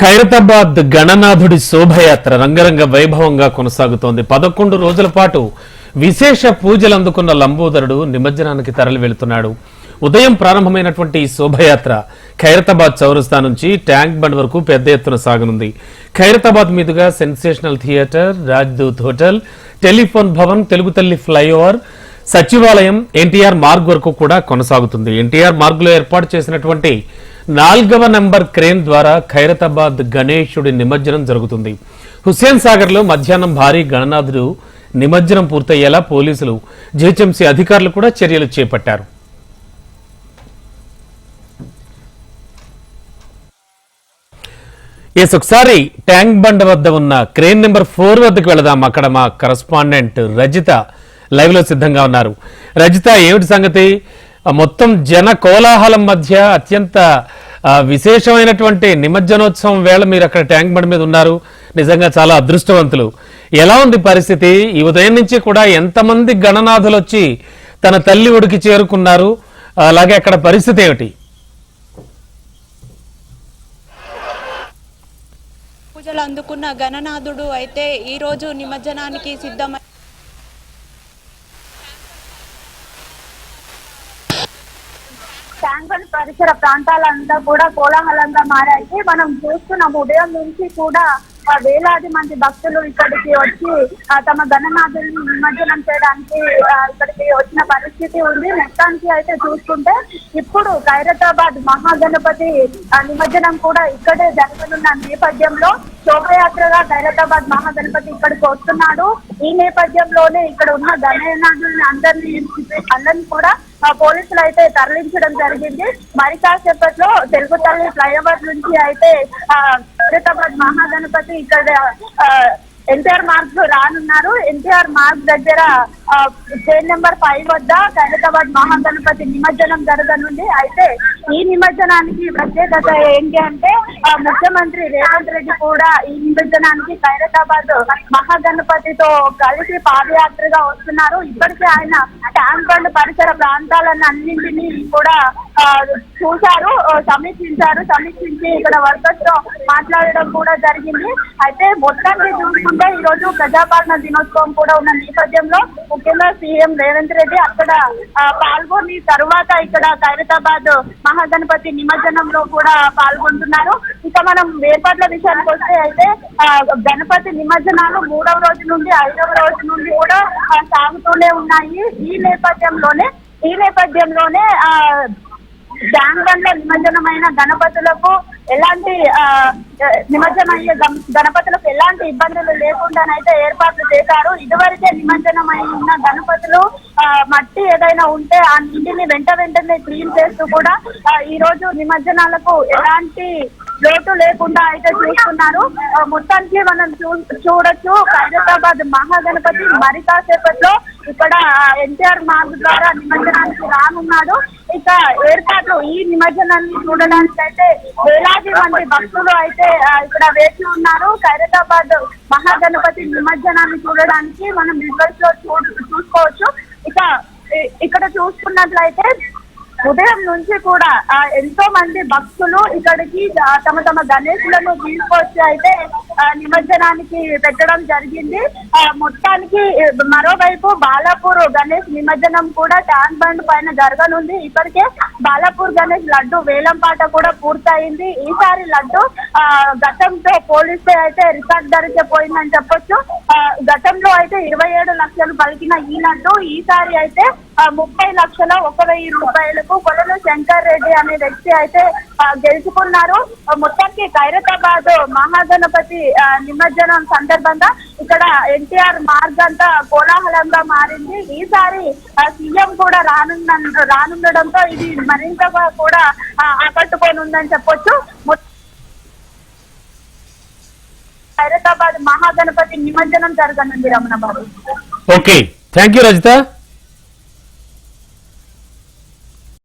ఖైరతాబాద్ గణనాథుడి శోభయాత్ర రంగరంగ వైభవంగా కొనసాగుతోంది. పదకొండు రోజుల పాటు విశేష పూజలు అందుకున్న లంబోదరుడు నిమజ్జనానికి తరలి వెళుతున్నాడు. ఉదయం ప్రారంభమైనటువంటి ఈ శోభయాత్ర ఖైరతాబాద్ చౌరస్తా నుంచి ట్యాంక్ బండ్ వరకు పెద్ద ఎత్తున సాగనుంది. ఖైరతాబాద్ మీదుగా sensational theatre Rajdoot hotel telephone Bhavan Telugu Talli flyover సచివాలయం ఎన్టీఆర్ మార్గ్ వరకు కూడా కొనసాగుతుంది. ఎన్టీఆర్ మార్గ్లో ఏర్పాటు చేసినటువంటి నాల్గవ నంబర్ క్రేన్ ద్వారా ఖైరతాబాద్ గణేశుడి నిమజ్జనం జరుగుతుంది. హుస్సేన్ సాగర్లో మధ్యాహ్నం భారీ గణనాథుడు నిమజ్జనం పూర్తయ్యేలా పోలీసులు జిహెచ్ఎంసీ అధికారులు కూడా చర్యలు చేపట్టారు. ఎస్ ఒకసారి ట్యాంక్ బండ్ వద్ద ఉన్న క్రేన్ నెంబర్ ఫోర్ వద్దకు వెళదాం. అక్కడ మా కరస్పాండెంట్ రజిత లైవ్లో సిద్ధంగా ఉన్నారు. రజిత ఏమిటి సంగతి? మొత్తం జన కోలాహలం మధ్య అత్యంత విశేషమైనటువంటి నిమజ్జనోత్సవం వేళ మీరు అక్కడ ట్యాంక్ బండ్ మీద ఉన్నారు. నిజంగా చాలా అదృష్టవంతులు. ఎలా ఉంది పరిస్థితి? ఈ ఉదయం నుంచి కూడా ఎంతమంది గణనాథులు వచ్చి తన తల్లి ఒడికి చేరుకున్నారు? అలాగే అక్కడ పరిస్థితి ఏమిటి? పూజలు అందుకున్న గణనాథుడు అయితే ఈ రోజు నిమజ్జనానికి సిద్ధమై ట్యాంక్ పరిసర ప్రాంతాలంతా కూడా కోలాహలంగా మారాయి. మనం చూస్తున్నాం ఉదయం నుంచి కూడా వేలాది మంది భక్తులు ఇక్కడికి వచ్చి ఆ, తమ గణనాథుల్ని నిమజ్జనం చేయడానికి ఇక్కడికి వచ్చిన పరిస్థితి ఉంది. మొత్తానికి అయితే చూసుకుంటే ఇప్పుడు ఖైరతాబాద్ మహాగణపతి ఆ, నిమజ్జనం కూడా ఇక్కడే జరగనున్న నేపథ్యంలో శోభయాత్రగా ఖైరతాబాద్ మహాగణపతి ఇక్కడికి వస్తున్నాడు. ఈ నేపథ్యంలోనే ఇక్కడ ఉన్న గణనాథుల్ని అందరినీ అందరినీ కూడా పోలీసులు అయితే తరలించడం జరిగింది. మరి కాసేపట్లో తెలుగు తల్లి ఫ్లైఓవర్ నుంచి అయితే ఆ, ఖైరతాబాద్ మహాగణపతి ఇక్కడ ఎన్టీఆర్ మార్గ్ రానున్నారు. ఎన్టీఆర్ మార్గ్ దగ్గర ట్రైన్ నెంబర్ ఫైవ్ వద్ద ఖైరతాబాద్ మహాగణపతి నిమజ్జనం జరగనుంది. అయితే ఈ నిమజ్జనానికి ప్రత్యేకత ఏంటి అంటే ముఖ్యమంత్రి రేవంత్ రెడ్డి కూడా ఈ నిమజ్జనానికి ఖైరతాబాద్ మహాగణపతితో కలిసి పాదయాత్రగా వస్తున్నారు. ఇప్పటికే ఆయన ట్యాంక్ బండ్ పరిసర ప్రాంతాలను అన్నింటినీ కూడా చూశారు సమీక్షించారు. సమీక్షించి ఇక్కడ వర్కర్స్తో మాట్లాడడం కూడా జరిగింది. అయితే మొత్తాన్ని చూసుకుంటే ఈ రోజు ప్రజాపాలన దినోత్సవం కూడా ఉన్న నేపథ్యంలో ముఖ్యంగా సీఎం రేవంత్ రెడ్డి అక్కడ పాల్గొని తరువాత ఇక్కడ ఖైరతాబాద్ మహాగణపతి నిమజ్జనంలో కూడా పాల్గొంటున్నారు. ఇక మనం వేపట్ల విషయానికి వస్తే అయితే గణపతి నిమజ్జనాలు మూడవ రోజు నుండి ఐదవ రోజు నుండి కూడా సాగుతూనే ఉన్నాయి. ఈ నేపథ్యంలోనే ఈ నేపథ్యంలోనే ఆ ట్యాంక్ నిమజ్జనమైన గణపతులకు ఎలాంటి ఆ, నిమజ్జనమయ్యే గం- గణపతులకు ఎలాంటి ఇబ్బందులు లేకుండానైతే ఏర్పాట్లు చేశారు. ఇదివరకే నిమజ్జనమై ఉన్న గణపతులు ఆ, మట్టి ఏదైనా ఉంటే ఆ నీటిని వెంట వెంటనే క్లీన్ చేస్తూ కూడా ఈ రోజు నిమజ్జనాలకు ఎలాంటి లోటు లేకుండా అయితే చూస్తున్నారు. మొత్తానికి మనం చూ చూడొచ్చు. హైదరాబాద్ మహాగణపతి మరి కాసేపట్లో ఎన్టీఆర్ మార్గ్ ద్వారా నిమజ్జనానికి రానున్నాడు. ఇక ఏర్పాట్లు ఈ నిమజ్జనాన్ని చూడడానికి అయితే వేలాది మంది భక్తులు అయితే ఇక్కడ వేచి ఉన్నారు. ఖైరతాబాద్ మహాగణపతి నిమజ్జనాన్ని చూడడానికి మనం విజువల్స్లో చూ చూసుకోవచ్చు. ఇక ఇక్కడ చూసుకున్నట్లయితే ఉదయం నుంచి కూడా ఎంతో మంది భక్తులు ఇక్కడికి తమ తమ గణేశులను తీసుకొచ్చి అయితే నిమజ్జనానికి పెట్టడం జరిగింది. ఆ, మొత్తానికి మరోవైపు బాలాపూర్ గణేష్ నిమజ్జనం కూడా ట్యాంక్ బండ్ పైన జరగనుంది. ఇప్పటికే బాలాపూర్ గణేష్ లడ్డు వేలంపాట కూడా పూర్తయింది. ఈసారి లడ్డు ఆ, గతంతో పోలిస్తే అయితే రికార్డ్ ధరకే పోయిందని చెప్పొచ్చు. ఆ, గతంలో అయితే ఇరవై ఏడు లక్షలు పలికిన ఈ లడ్డు ఈసారి అయితే ముప్పై లక్షల ఒక వెయ్యి రూపాయలకు కొలను శంకర్ రెడ్డి అనే వ్యక్తి అయితే గెలుచుకున్నారు. మొత్తానికి ఖైరతాబాద్ మహాగణపతి నిమజ్జనం సందర్భంగా ఇక్కడ ఎన్టీఆర్ మార్గ్ అంతా కోలాహలంగా మారింది. ఈసారి సీఎం కూడా రానున్న రానుండడంతో ఇది మరింతగా కూడా ఆకట్టుకొని ఉందని చెప్పొచ్చు. ఖైరతాబాద్ మహాగణపతి నిమజ్జనం జరగనుంది Ramana Babu. Okay. Thank you Rajitha.